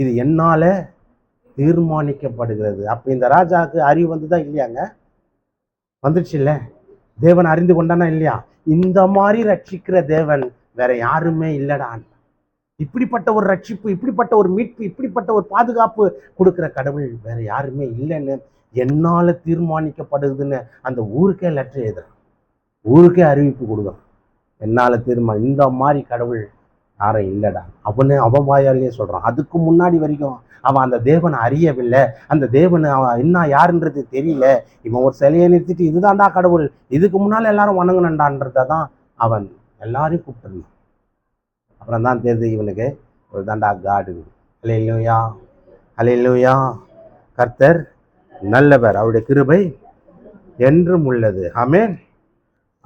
இது என்னால் தீர்மானிக்கப்படுகிறது. அப்போ இந்த ராஜாவுக்கு அறிவு வந்துதா இல்லையாங்க? வந்துருச்சு இல்லை தேவன் அறிந்து கொண்டானா இல்லையா? இந்த மாதிரி ரட்சிக்கிற தேவன் வேற யாருமே இல்லடான் இப்படிப்பட்ட ஒரு ரட்சிப்பு இப்படிப்பட்ட ஒரு மீட்பு இப்படிப்பட்ட ஒரு பாதுகாப்பு கொடுக்குற கடவுள் வேற யாருமே இல்லைன்னு என்னால் தீர்மானிக்கப்படுதுன்னு அந்த ஊருக்கே லெட்டர் எழுதுறான். ஊருக்கே அறிவிப்பு கொடுக்குறான். என்னால் தீர்மா இந்த மாதிரி கடவுள் யாரும் இல்லைடா. அவனு அவன் வாயாலேயே சொல்கிறான் அதுக்கு முன்னாடி வரைக்கும் அவன் அந்த தேவனை அறியவில்லை. அந்த தேவன் அவன் என்ன யாருன்றது தெரியல. இவன் ஒரு சிலையை நிறுத்திட்டு இதுதான்டா கடவுள். இதுக்கு முன்னால் எல்லாரும் வணங்கணுண்டான்றதை தான் அவன் எல்லாரையும் கூப்பிட்டுருந்தான். அப்புறம் தான் தெரியுது இவனுக்கு ஒரு தாண்டா காடு அலையிலுயா அலையிலுயா கர்த்தர் நல்லவர். அவருடைய கிருபை என்றும் உள்ளது. ஆமே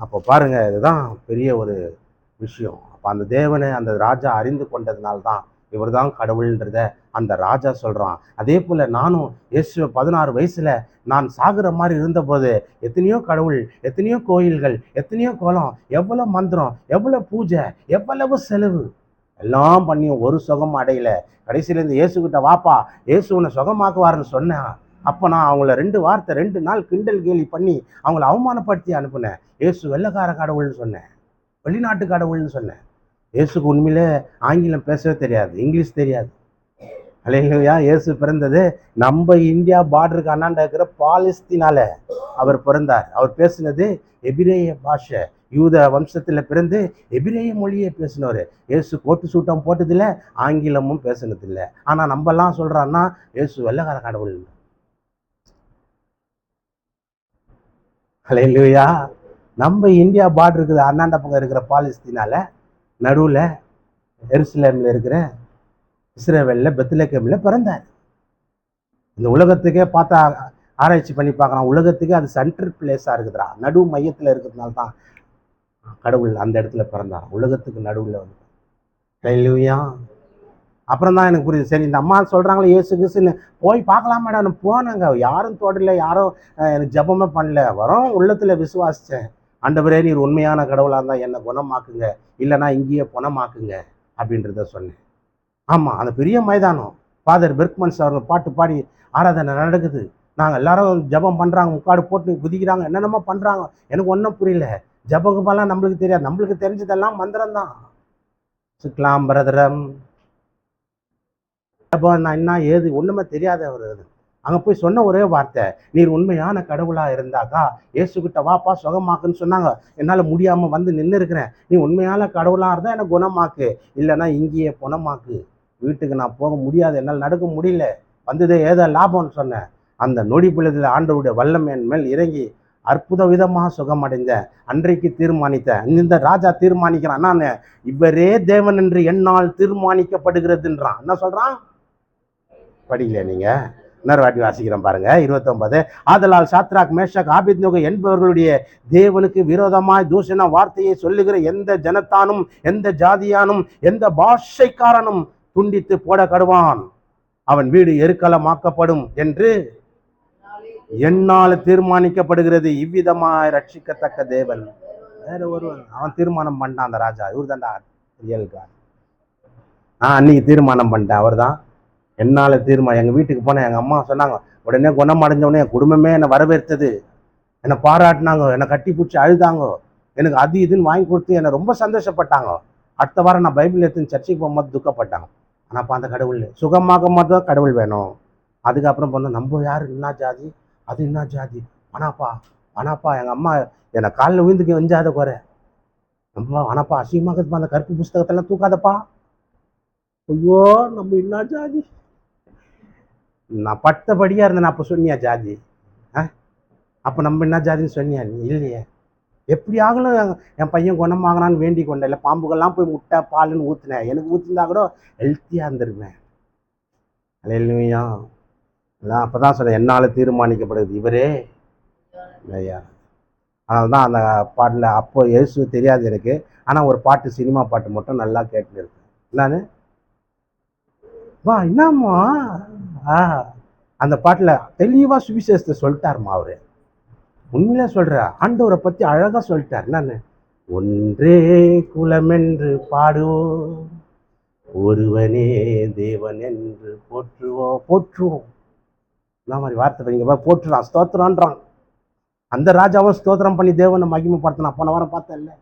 அப்போ பாருங்கள் இதுதான் பெரிய ஒரு விஷயம். அப்போ அந்த தேவனை அந்த ராஜா அறிந்து கொண்டதுனால தான் இவர் தான் கடவுள்ன்றத அந்த ராஜா சொல்கிறான் அதே போல் நானும் இயேசு பதினாறு வயசில் நான் சாகுற மாதிரி இருந்தபோது எத்தனையோ கடவுள் எத்தனையோ கோயில்கள் எத்தனையோ கோலம் எவ்வளோ மந்திரம் எவ்வளோ பூஜை எவ்வளவு செலவு எல்லாம் பண்ணியும் ஒரு சுகம் அடையல. கடைசியில் இந்த இயேசுகிட்ட வாப்பா இயேசு உன்னை சுகமாக்குவாருன்னு சொன்னேன். அப்போ நான் அவங்கள ரெண்டு வார்த்தை ரெண்டு நாள் கிண்டல் கேலி பண்ணி அவங்கள அவமானப்படுத்தி அனுப்புனேன். இயேசு வெள்ளைக்கார கடவுள்னு சொன்னேன். வெளிநாட்டு கடவுள்னு சொன்னேன். இயேசுக்கு உண்மையிலே ஆங்கிலம் பேசவே தெரியாது இங்கிலீஷ் தெரியாது. அலையா இயேசு பிறந்தது நம்ம இந்தியா பார்டருக்கு அண்ணாண்ட இருக்கிற பாலஸ்தீனால அவர் பிறந்தார். அவர் பேசினது எபிரேய பாஷை. யூத வம்சத்தில் பிறந்து எபிரேய மொழியை பேசினவர். இயேசு கோட்டு சூட்டம் போட்டதில்ல ஆங்கிலமும் பேசினதில்ல. ஆனால் நம்மலாம் சொல்கிறான்னா இயேசு வெள்ளக்கார கடவுள். அலையிலுயா நம்ம இந்தியா பார்டருக்கு அண்ணாண்ட பக்கம் இருக்கிற பாலஸ்தீனால நடுவில் எருசலேமில் இருக்கிற இஸ்ரேவேலில் பெத்லகேமில் பிறந்தார். இந்த உலகத்துக்கே பார்த்தா ஆராய்ச்சி பண்ணி பார்க்குறான். உலகத்துக்கே அது சென்ட்ரல் பிளேஸாக இருக்குதுடா. நடு மையத்தில் இருக்கிறதுனால தான் கடவுள் அந்த இடத்துல பிறந்தார். உலகத்துக்கு நடுவில் வந்து கைலுயா அப்புறம் தான் எனக்கு புரியுது. சரி இந்த அம்மா சொல்கிறாங்களே ஏசு கிசுன்னு போய் பார்க்கலாம் மேடம் போனேங்க. யாரும் தொடரல. யாரும் எனக்கு ஜபமே பண்ணல. வரோம் உள்ளத்தில் விசுவாசித்தேன் ஆண்டவரே நீர் உண்மையான கடவுளாக இருந்தால் என்னை குணமாக்குங்க. இல்லைன்னா இங்கேயே குணமாக்குங்க அப்படின்றத சொன்னேன். ஆமாம் அந்த பெரிய மைதானம். ஃபாதர் பெர்க்மன்ஸ் அவர்கள் பாட்டு பாடி ஆராதனை நடக்குது. நாங்கள் எல்லாரும் ஜெபம் பண்ணுறாங்க முக்காடு போட்டு குதிக்கிறாங்க என்னென்னமோ பண்ணுறாங்க எனக்கு ஒன்றும் புரியல. ஜபகுமெல்லாம் நம்மளுக்கு தெரியாது. நம்மளுக்கு தெரிஞ்சதெல்லாம் மந்திரம் தான் சுக்லாம் பிரதரம். ஜபம் நான் என்ன ஏது ஒன்றுமே தெரியாத ஒரு இது. அங்கே போய் சொன்ன ஒரே வார்த்தை நீர் உண்மையான கடவுளாக இருந்தாக்கா ஏசுக்கிட்ட வாப்பா சுகமாக்குன்னு சொன்னாங்க. என்னால் முடியாமல் வந்து நின்று இருக்கிறேன் நீ உண்மையான கடவுளாக இருந்தால் எனக்கு குணமாக்கு. இல்லைன்னா இங்கேயே குணமாக்கு வீட்டுக்கு நான் போக முடியாது. என்னால் நடக்க முடியல. வந்ததே ஏதோ லாபம்னு சொன்னேன். அந்த நொடி பொழுதில் ஆண்டவருடைய வல்லமையின் மேல் இறங்கி அற்புத விதமாக சுகமடைந்தேன். அன்றைக்கு தீர்மானித்தேன். இந்த ராஜா தீர்மானிக்கிறான். நான் இவரே தேவன் என்று என்னால் தீர்மானிக்கப்படுகிறதுன்றான். என்ன சொல்கிறான் படிக்கல நீங்கள் இன்னொரு வாட்டி பாருங்க. இருபத்தொன்பது. ஆதலால் சாத்ராக் மேஷக் ஆபித்நோக என்பவர்களுடைய தேவனுக்கு விரோதமாய் தூஷண வார்த்தையை சொல்லுகிற எந்த ஜனத்தானும் எந்த ஜாதியானும் எந்த பாஷைக்காரனும் துண்டித்து போட கடுவான் அவன் வீடு எருக்கலமாக்கப்படும் என்று என்னால் தீர்மானிக்கப்படுகிறது. இவ்விதமாய் ரட்சிக்கத்தக்க தேவன். வேற ஒருவன். அவன் தீர்மானம் பண்ணான் அந்த ராஜா. இவர் தான்டா ரியல் காட் நான் அன்னைக்கு தீர்மானம் பண்ணிட்டேன். அவர் தான் என்னால் தீர்மா எங்கள் வீட்டுக்கு போனேன் எங்கள் அம்மா சொன்னாங்க உடனே குணம் உடனே என் குடும்பமே என்னை வரவேற்றது. என்னை பாராட்டினாங்க என்னை கட்டி பிடிச்சி அழுதாங்க. எனக்கு அது இதுன்னு வாங்கி கொடுத்து என்னை ரொம்ப சந்தோஷப்பட்டாங்க. அடுத்த வாரம் நான் பைபிள் எடுத்து சர்ச்சைக்கு போகும்போது துக்கப்பட்டாங்க. ஆனால் அப்போ அந்த கடவுள் சுகமாக மட்டும் கடவுள் வேணும். அதுக்கப்புறம் பண்ணோம் நம்ம யார்? என்ன ஜாதி? அது என்ன ஜாதி? ஆனாப்பா ஆனாப்பா எங்கள் அம்மா என்னை காலில் விழுந்துக்கு வெஞ்சாத குறை. நம்ம ஆனாப்பா அசிங்கமாக அந்த கருப்பு புஸ்தகத்தெல்லாம் தூக்காதப்பா. ஐயோ நம்ம என்ன ஜாதி? நான் பட்டபடியாக இருந்தேன் அப்போ சொன்னியா ஜாதி? ஆ? அப்போ நம்ம என்ன ஜாதின்னு சொன்னியா நீ? இல்லையே. எப்படி என் பையன் குணமாகலான்னு வேண்டி கொண்டேன். இல்லை பாம்புகள்லாம் போய் முட்டை பாலுன்னு ஊற்றுனேன் எனக்கு ஊற்றிருந்தா கூட ஹெல்த்தியாக இருந்திருப்பேன். அலையிலுமையா நான் அப்போ தான் சொன்னேன் என்னால் தீர்மானிக்கப்படுது இவரே ஐயா அதனால தான் அந்த பாட்டில் அப்போ இயேசு தெரியாது எனக்கு. ஆனால் ஒரு பாட்டு சினிமா பாட்டு மட்டும் நல்லா கேட்டுன்னு இருக்கேன். என்னன்னு வா என்னம்மா? அந்த பாட்டில் தெளிவாக சுவிசேஷத்தை சொல்லிட்டாருமா அவர். உண்மையிலே சொல்கிற ஆண்டவரை பற்றி அழகாக சொல்லிட்டார். நான் ஒன்றே குலமென்று பாடுவோம் ஒருவனே தேவன் என்று போற்றுவோம். போற்றுவோம். இந்த மாதிரி வார்த்தை வைங்க போற்றுறான் ஸ்தோத்திரன்றான் அந்த ராஜாவும் ஸ்தோத்திரம் பண்ணி தேவனை மகிமைப்படுத்தினான். போன வாரம் பார்த்தேன்ல.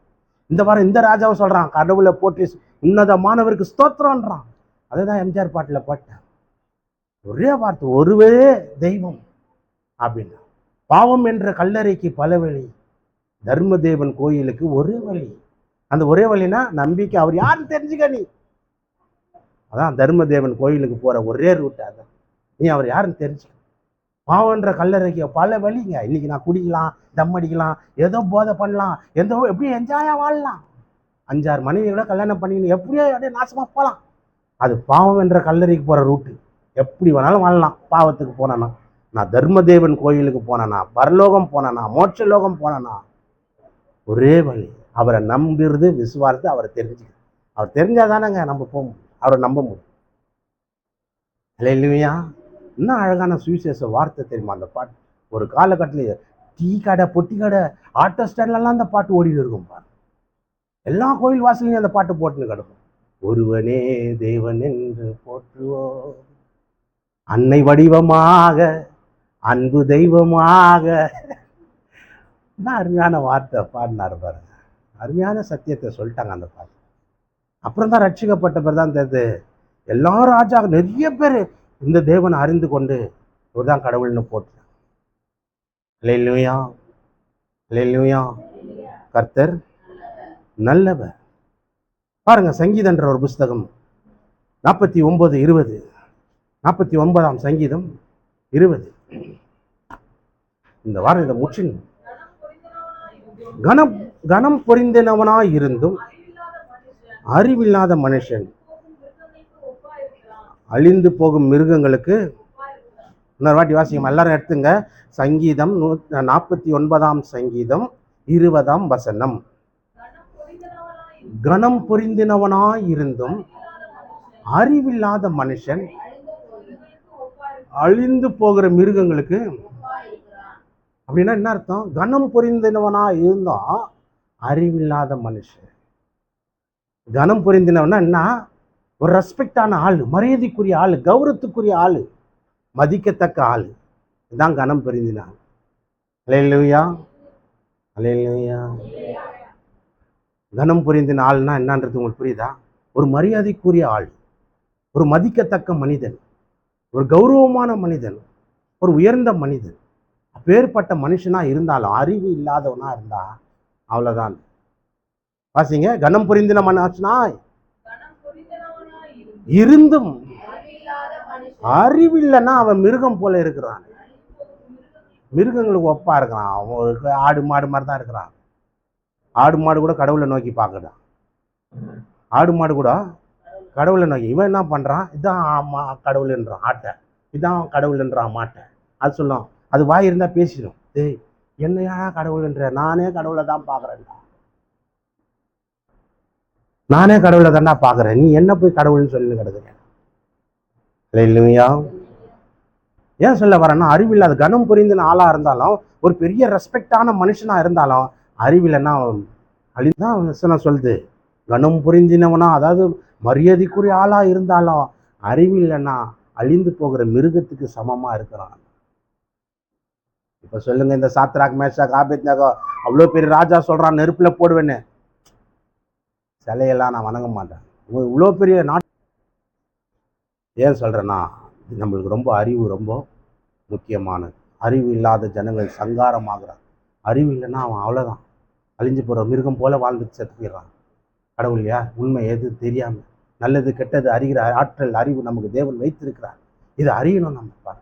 இந்த வாரம் இந்த ராஜாவும் சொல்கிறான் கடவுளை போற்றி உன்னதமானவருக்கு ஸ்தோத்திரன்றான் அதுதான் எம்ஜிஆர் பாட்டில் பாட்டேன். ஒரே வார்த்தை ஒருவே தெய்வம் அப்படின்னா பாவம் என்ற கல்லறைக்கு பல வழி தர்மதேவன் கோயிலுக்கு ஒரே வழி. அந்த ஒரே வழினா நம்பிக்கை அவர் யாருன்னு தெரிஞ்சுக்க நீ. அதான் தர்மதேவன் கோயிலுக்கு போற ஒரே ரூட்டு அதான் நீ அவர் யாருன்னு தெரிஞ்சுக்க. பாவன்ற கல்லறைக்கு பல வழிங்க. இன்னைக்கு நான் குடிக்கலாம் தம் அடிக்கலாம் ஏதோ போதை பண்ணலாம் எதோ எப்படியும் என்ஜாயா வாழலாம். அஞ்சாறு மனைவியோட கல்யாணம் பண்ணிக்கணும் எப்படியோ அப்படியே நாசமா போகலாம். அது பாவம் என்ற கல்லறைக்கு போற ரூட்டு எப்படி வேணாலும் வாழலாம். பாவத்துக்கு போனேன்னா நான் தர்மதேவன் கோயிலுக்கு போனேன்னா பரலோகம் போனேனா மோட்சலோகம் போனேன்னா ஒரே வழி அவரை நம்புறது விசுவாசத்தை அவரை தெரிஞ்சுக்கணும். அவர் தெரிஞ்சாதானங்க நம்ம போக முடியும். அவரை நம்ப முடியும். இல்லையா இன்னும் அழகான சுவிசேஷ வார்த்தை தெரியுமா அந்த பாட்டு? ஒரு காலகட்டத்தில் டீ கடை பொட்டி கடை ஆட்டோ ஸ்டாண்ட்லலாம் அந்த பாட்டு ஓடிட்டு இருக்கும் பாரு. எல்லா கோயில் வாசலையும் அந்த பாட்டு போட்டுன்னு கிடக்கும். ஒருவனே தேவன் என்று போற்றுவோம். அன்னை வடிவமாக அன்பு தெய்வமாக. என்ன அருமையான வார்த்தை பாடினார் பாருங்க. அருமையான சத்தியத்தை சொல்லிட்டாங்க அந்த பாட்டு. அப்புறம் தான் ரட்சிக்கப்பட்ட பேர் தான் தெரியுது எல்லா ராஜா நிறைய பேர் இந்த தேவனை அறிந்து கொண்டு இவர் தான் கடவுள்னு போட்டாங்க லேலுயா லேலுயா கர்த்தர் நல்லவர். பாருங்க சங்கீதன்ற ஒரு புஸ்தகம் நாற்பத்தி ஒன்பது இருபது. நாற்பத்தி ஒன்பதாம் சங்கீதம் இருபது. இந்த வாரம் இதை முற்றின் கனம் கனம் பொறிந்தனவனாய் இருந்தும் அறிவில்லாத மனுஷன் அழிந்து போகும் மிருகங்களுக்கு இன்னொரு வாட்டி வாசிங்க எல்லாரும் எடுத்துங்க. சங்கீதம் நூ நாற்பத்தி ஒன்பதாம் சங்கீதம் இருபதாம் வசனம். கனம் பொரிந்தினவனாய் இருந்தும் அறிவில்லாத மனுஷன் அழிந்து போகிற மிருகங்களுக்கு அப்படின்னா என்ன அர்த்தம்? கனம் புரிந்தினவனா இருந்தோம் அறிவில்லாத மனுஷன். கனம் புரிந்தினவனா என்ன? ஒரு ரெஸ்பெக்டான ஆள் மரியாதைக்குரிய ஆள் கௌரவத்துக்குரிய ஆள் மதிக்கத்தக்க ஆள். இதுதான் கனம் புரிந்தினான் அலையிலுயா அலையிலுயா கனம் புரிந்தின ஆள்னா என்னன்றது உங்களுக்கு புரியுதா? ஒரு மரியாதைக்குரிய ஆள் ஒரு மதிக்கத்தக்க மனிதன். ஒரு கௌரவமான மனிதன் ஒரு உயர்ந்த மனிதன் அப்பேற்பட்ட மனுஷனாக இருந்தாலும் அறிவு இல்லாதவனா இருந்தா அவ்வளோதான் வாசிங்க கனம் புரிந்தின மனாச்சுனா இருந்தும் அறிவு இல்லைன்னா அவன் மிருகம் போல இருக்கிறான். மிருகங்களுக்கு ஒப்பா இருக்கிறான். அவன் ஆடு மாடு மாதிரி தான் இருக்கிறான். ஆடு மாடு கூட கடவுளை நோக்கி பார்க்குறான். ஆடு மாடு கூட கடவுளை நோக்கி இவன் என்ன பண்ணுறான் இதான் ஆமா கடவுள்ன்றான் ஆட்டை. இதான் கடவுள்ன்றான் மாட்டை. அது சொல்லும். அது வாய் இருந்தால் பேசிடும் டேய் என்னையா கடவுள்ன்ற? நானே கடவுளை தான் பார்க்குறேன்டா. நானே கடவுளை தான்டா பார்க்குறேன். நீ என்ன போய் கடவுள்னு சொல்லி கிடக்குறேன் இல்லையா ஏன் சொல்ல வரேன்னா அறிவில்லாத கனம் புரிந்தின ஆளாக இருந்தாலும் ஒரு பெரிய ரெஸ்பெக்டான மனுஷனாக இருந்தாலும் அறிவில்லைன்னா அழிதான் வசனம் சொல்லுது கனம் புரிந்தினவனா அதாவது மரியாதைக்குரிய ஆளாக இருந்தாலும் அறிவில்லைன்னா அழிந்து போகிற மிருகத்துக்கு சமமாக இருக்கிறான். இப்போ சொல்லுங்க இந்த சாத்ராக் மேஷாக் ஆபேத் நகோ அவ்வளோ பெரிய ராஜா சொல்கிறான் நெருப்பில் போடுவேன்னு. சிலையெல்லாம் நான் வணங்க மாட்டேன். இவ்வளோ பெரிய நாட் ஏன் சொல்கிறேன்னா நம்மளுக்கு ரொம்ப அறிவு ரொம்ப முக்கியமானது. அறிவு இல்லாத ஜனங்கள் சங்காரமாகிறான். அறிவு இல்லைன்னா அவன் அவ்வளோதான் அழிஞ்சு போகிற மிருகம் போல வாழ்ந்துட்டு செத்து போயிடுறான். கடவுள் யார் உண்மை எது தெரியாமல் நல்லது கெட்டது அறிகிற ஆற்றல் அறிவு நமக்கு தேவன் வைத்திருக்கிறார். இதை அறியணும் நம்ம பாரு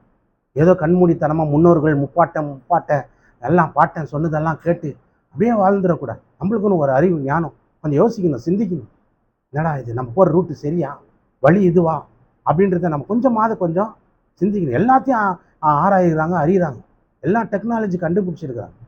ஏதோ கண்மூடித்தனமாக முன்னோர்கள் முப்பாட்டம் முப்பாட்டன் எல்லாம் பாட்டன் சொன்னதெல்லாம் கேட்டு அப்படியே வாழ்ந்துடக்கூடாது. நம்மளுக்குன்னு ஒரு அறிவு ஞானம். கொஞ்சம் யோசிக்கணும் சிந்திக்கணும். என்னடா இது நம்ம போகிற ரூட்டு சரியா? வழி இதுவா? அப்படின்றத நம்ம கொஞ்சமாவது கொஞ்சம் சிந்திக்கணும். எல்லாத்தையும் ஆராயிறாங்க அறியுறாங்க. எல்லாம் டெக்னாலஜி கண்டுபிடிச்சிருக்கிறாங்க.